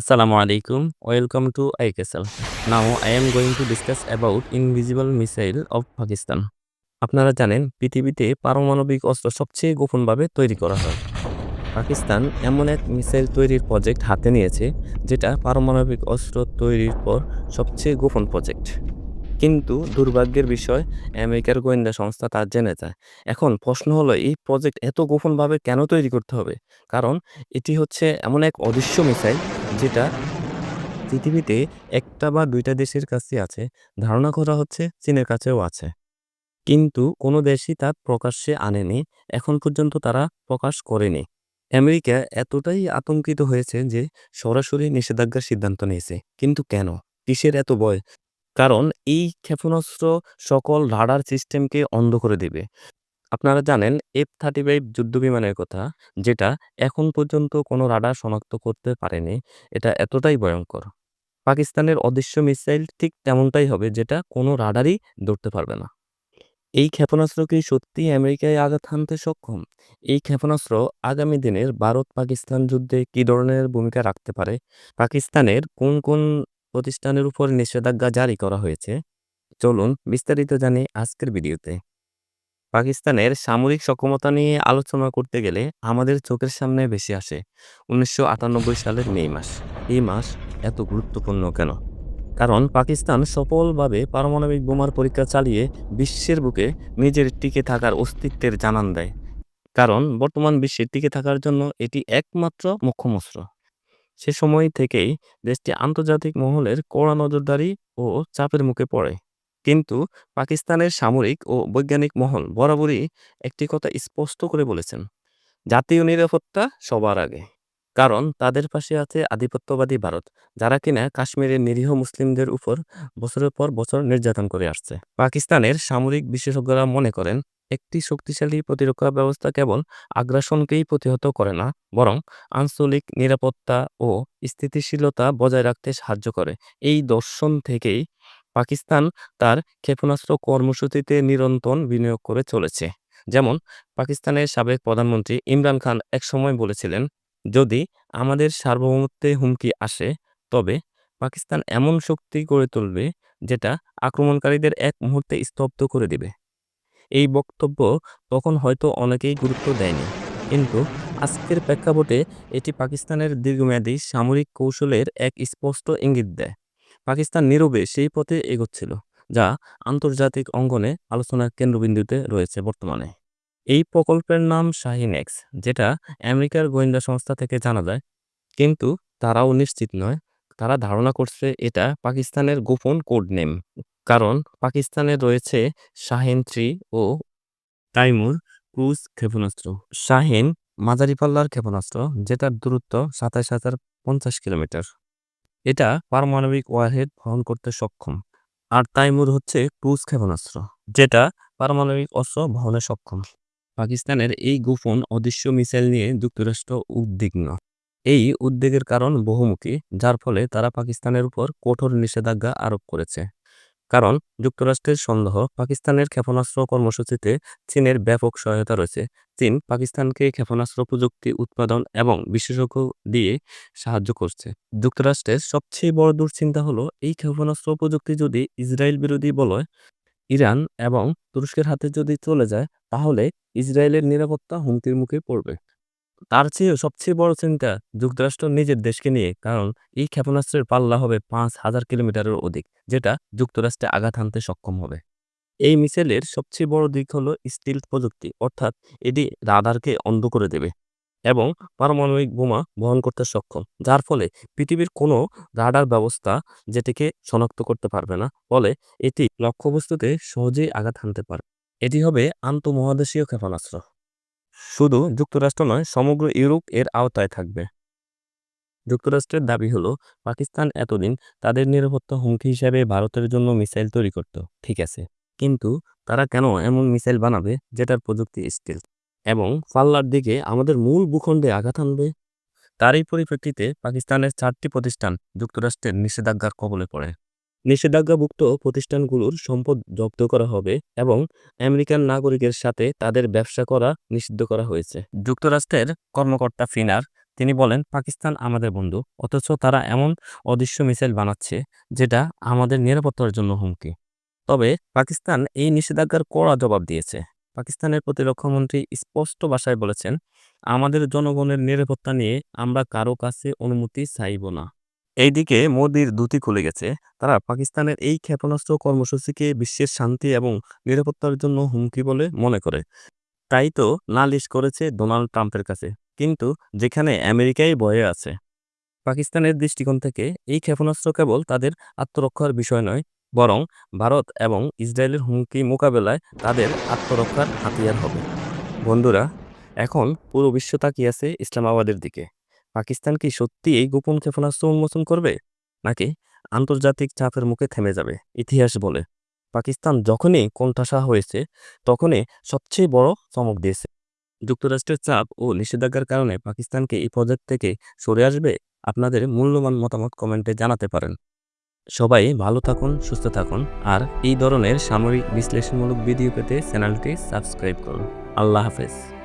Assalamu alaikum. Welcome to IKSL. Now I am going to discuss about invisible missile of Pakistan. আপনারা জানেন, পৃথিবীতে পারমাণবিক অস্ত্র সবচেয়ে গোপনভাবে তৈরি করা হয় পাকিস্তান এমন এক মিসাইল তৈরির প্রজেক্ট হাতে নিয়েছে, যেটা পারমাণবিক অস্ত্র তৈরির পর সবচেয়ে গোপন প্রজেক্ট কিন্তু দুর্ভাগ্যের বিষয়, আমেরিকার গোয়েন্দা সংস্থা তা জেনে যায়। এখন প্রশ্ন হলো, এই প্রজেক্ট এত গোপনভাবে কেন তৈরি করতে হবে? কারণ এটি হচ্ছে এমন এক অদৃশ্য মিসাইল যেটা পৃথিবীতে একটা বা দুইটা দেশের কাছে আছে। ধারণা করা হচ্ছে চীনের কাছেও আছে। কিন্তু কোনো দেশই তা প্রকাশ্যে আনেনি। এখন পর্যন্ত তারা প্রকাশ করেনি। আমেরিকা এতটাই আতঙ্কিত হয়েছে যে সরাসরি নিষেধাজ্ঞার সিদ্ধান্ত নিয়েছে। কিন্তু কেন? কিসের এত ভয়? কারণ এই ক্ষেপণাস্ত্র সকল রাডার সিস্টেমকে অন্ধ করে দেবে। আপনারা জানেন এফ থার্টি ফাইভ যুদ্ধবিমানের কথা, যেটা এখন পর্যন্ত কোনো রাডার শনাক্ত করতে পারেনি। এটা এতটাই ভয়ঙ্কর। পাকিস্তানের অদৃশ্য মিসাইল ঠিক তেমনটাই হবে যেটা কোনো রাডারই ধরতে পারবে না। এই ক্ষেপণাস্ত্র কি সত্যি আমেরিকায় আঘাত হানতে সক্ষম? এই ক্ষেপণাস্ত্র আগামী দিনের ভারত পাকিস্তান যুদ্ধে কী ধরনের ভূমিকা রাখতে পারে? পাকিস্তানের কোন কোন প্রতিষ্ঠানের উপর নিষেধাজ্ঞা জারি করা হয়েছে। চলুন বিস্তারিত জানি আজকের ভিডিওতে। পাকিস্তানের সামরিক সক্ষমতা নিয়ে আলোচনা করতে গেলে আমাদের চোখের সামনে বেশি আসে উনিশশো আটানব্বই সালের মে মাস। এই মাস এত গুরুত্বপূর্ণ কেন? কারণ পাকিস্তান সফলভাবে পারমাণবিক বোমার পরীক্ষা চালিয়ে বিশ্বের বুকে নিজের টিকে থাকার অস্তিত্বের জানান দেয়। কারণ বর্তমান বিশ্বে টিকে থাকার জন্য এটি একমাত্র মোক্ষম অস্ত্র সে সময় থেকেই দেশটি আন্তর্জাতিক মহলের কড়া নজরদারি ও চাপের মুখে পড়ে। কিন্তু পাকিস্তানের সামরিক ও বৈজ্ঞানিক মহল বরাবরই একটি কথা স্পষ্ট করে বলেছেন, জাতীয় নিরাপত্তা সবার আগে। কারণ তাদের পাশে আছে আধিপত্যবাদী ভারত, যারা কিনা কাশ্মীরের নিরীহ মুসলিমদের উপর বছরের পর বছর নির্যাতন করে আসছে। পাকিস্তানের সামরিক বিশেষজ্ঞরা মনে করেন একটি শক্তিশালী প্রতিরক্ষা ব্যবস্থা কেবল আগ্রাসনকেই প্রতিহত করে না, বরং আঞ্চলিক নিরাপত্তা ও স্থিতিশীলতা বজায় রাখতে সাহায্য করে। এই দর্শন থেকেই পাকিস্তান তার ক্ষেপণাস্ত্র কর্মসূচিতে নিরন্তর বিনিয়োগ করে চলেছে। যেমন পাকিস্তানের সাবেক প্রধানমন্ত্রী ইমরান খান একসময় বলেছিলেন, যদি আমাদের সার্বভৌমত্বে হুমকি আসে, তবে পাকিস্তান এমন শক্তি গড়ে তুলবে যেটা আক্রমণকারীদের এক মুহূর্তে স্তব্ধ করে দিবে। এই বক্তব্য তখন হয়তো অনেকেই গুরুত্ব দেয়নি। কিন্তু আজকের প্রেক্ষাপটে এটি পাকিস্তানের দীর্ঘমেয়াদী সামরিক কৌশলের এক স্পষ্ট ইঙ্গিত দেয়। পাকিস্তান নীরবে সেই পথে এগোচ্ছিল, যা আন্তর্জাতিক অঙ্গনে আলোচনার কেন্দ্রবিন্দুতে রয়েছে বর্তমানে। এই প্রকল্পের নাম শাহিন এক্স, যেটা আমেরিকার গোয়েন্দা সংস্থা থেকে জানা যায়। কিন্তু তারাও নিশ্চিত নয়, তারা ধারণা করছে এটা পাকিস্তানের গোপন কোড নেম। কারণ পাকিস্তানে রয়েছে শাহেন থ্রি ও তাইমুর ক্রুজ ক্ষেপণাস্ত্র। শাহিন মাঝারি পাল্লার ক্ষেপণাস্ত্র, যেটার দূরত্ব সাতাশ হাজার পঞ্চাশ কিলোমিটার। এটা পারমাণবিক ওয়ারহেড বহন করতে সক্ষম। আর তাইমুর হচ্ছে ক্রুজ ক্ষেপণাস্ত্র, যেটা পারমাণবিক অস্ত্র বহনে সক্ষম। পাকিস্তানের এই গোপন অদৃশ্য মিসাইল নিয়ে যুক্তরাষ্ট্র উদ্বিগ্ন। এই উদ্বেগের কারণ বহুমুখী, যার ফলে তারা পাকিস্তানের উপর কঠোর নিষেধাজ্ঞা আরোপ করেছে। কারণ যুক্তরাষ্ট্রের সন্দেহ পাকিস্তানের ক্ষেপণাস্ত্র কর্মসূচিতে চীনের ব্যাপক সহায়তা রয়েছে। চীন পাকিস্তানকে ক্ষেপণাস্ত্র প্রযুক্তি, উৎপাদন এবং বিশেষজ্ঞ দিয়ে সাহায্য করছে। যুক্তরাষ্ট্রের সবচেয়ে বড় দুশ্চিন্তা হলো, এই ক্ষেপণাস্ত্র প্রযুক্তি যদি ইসরায়েল বিরোধী বলয়, ইরান এবং তুরস্কের হাতে যদি চলে যায়, তাহলে ইসরায়েলের নিরাপত্তা হুমকির মুখে পড়বে। তার চেয়েও সবচেয়ে বড় চিন্তা যুক্তরাষ্ট্র নিজের দেশকে নিয়ে, কারণ এই ক্ষেপণাস্ত্রের পাল্লা হবে পাঁচ হাজার কিলোমিটারের অধিক, যেটা যুক্তরাষ্ট্রে আঘাত হানতে সক্ষম হবে। এই মিসাইলের সবচেয়ে বড় দিক হলো স্টিল প্রযুক্তি, অর্থাৎ এটি রাডারকে অন্ধ করে দেবে এবং পারমাণবিক বোমা বহন করতে সক্ষম, যার ফলে পৃথিবীর কোনো রাডার ব্যবস্থা যেটিকে শনাক্ত করতে পারবে না, ফলে এটি লক্ষ্যবস্তুতে সহজেই আঘাত হানতে পারে। এটি হবে আন্তঃমহাদেশীয় ক্ষেপণাস্ত্র। শুধু যুক্তরাষ্ট্র নয়, সমগ্র ইউরোপ এর আওতায় থাকবে। যুক্তরাষ্ট্রের দাবি হলো, পাকিস্তান এতদিন তাদের নিরাপত্তা হুমকি হিসাবে ভারতের জন্য মিসাইল তৈরি করত, ঠিক আছে। কিন্তু তারা কেন এমন মিসাইল বানাবে, যেটার প্রযুক্তি স্টিল? এবং পাল্লার দিকে আমাদের মূল ভূখণ্ডে আঘাত আনবে? তারই পরিপ্রেক্ষিতে পাকিস্তানের চারটি প্রতিষ্ঠান যুক্তরাষ্ট্রের নিষেধাজ্ঞার কবলে পড়ে। নিষেধাজ্ঞাভুক্ত প্রতিষ্ঠানগুলোর সম্পদ জব্দ করা হবে এবং আমেরিকান নাগরিকের সাথে তাদের ব্যবসা করা নিষিদ্ধ করা হয়েছে। যুক্তরাষ্ট্রের কর্মকর্তা ফিনার, তিনি বলেন, পাকিস্তান আমাদের বন্ধু, অথচ তারা এমন অদৃশ্য মিসাইল বানাচ্ছে যেটা আমাদের নিরাপত্তার জন্য হুমকি। তবে পাকিস্তান এই নিষেধাজ্ঞার কড়া জবাব দিয়েছে। পাকিস্তানের প্রতিরক্ষামন্ত্রী স্পষ্ট ভাষায় বলেছেন, আমাদের জনগণের নিরাপত্তা নিয়ে আমরা কারও কাছে অনুমতি চাইব না। এইদিকে মোদির দুটি খুলে গেছে। তারা পাকিস্তানের এই ক্ষেপণাস্ত্র কর্মসূচিকে বিশ্বের শান্তি এবং নিরাপত্তার জন্য হুমকি বলে মনে করে। তাই তো নালিশ করেছে ডোনাল্ড ট্রাম্পের কাছে। কিন্তু যেখানে আমেরিকাই ভয়ে আছে, পাকিস্তানের দৃষ্টিকোণ থেকে এই ক্ষেপণাস্ত্র কেবল তাদের আত্মরক্ষার বিষয় নয়, বরং ভারত এবং ইসরায়েলের হুমকি মোকাবেলায় তাদের আত্মরক্ষার হাতিয়ার হবে। বন্ধুরা, এখন পুরো বিশ্ব তাকিয়ে আছে ইসলামাবাদের দিকে। পাকিস্তান কি সত্যি এই গোপন ক্ষেপণাস্ত্র উন্মোচন করবে? নাকি আন্তর্জাতিক চাপের মুখে থেমে যাবে? ইতিহাস বলে। পাকিস্তান যখনই কোণঠাসা হয়েছে, তখনই সবচেয়ে বড় চমক দিয়েছে। যুক্তরাষ্ট্রের চাপ ও নিষেধাজ্ঞার কারণে পাকিস্তানকে এই প্রজেক্ট থেকে সরে আসবে? আপনাদের মূল্যবান মতামত কমেন্টে জানাতে পারেন। সবাই ভালো থাকুন, সুস্থ থাকুন, আর এই ধরনের সামরিক বিশ্লেষণমূলক ভিডিও পেতে চ্যানেলটি সাবস্ক্রাইব করুন। আল্লাহ হাফেজ।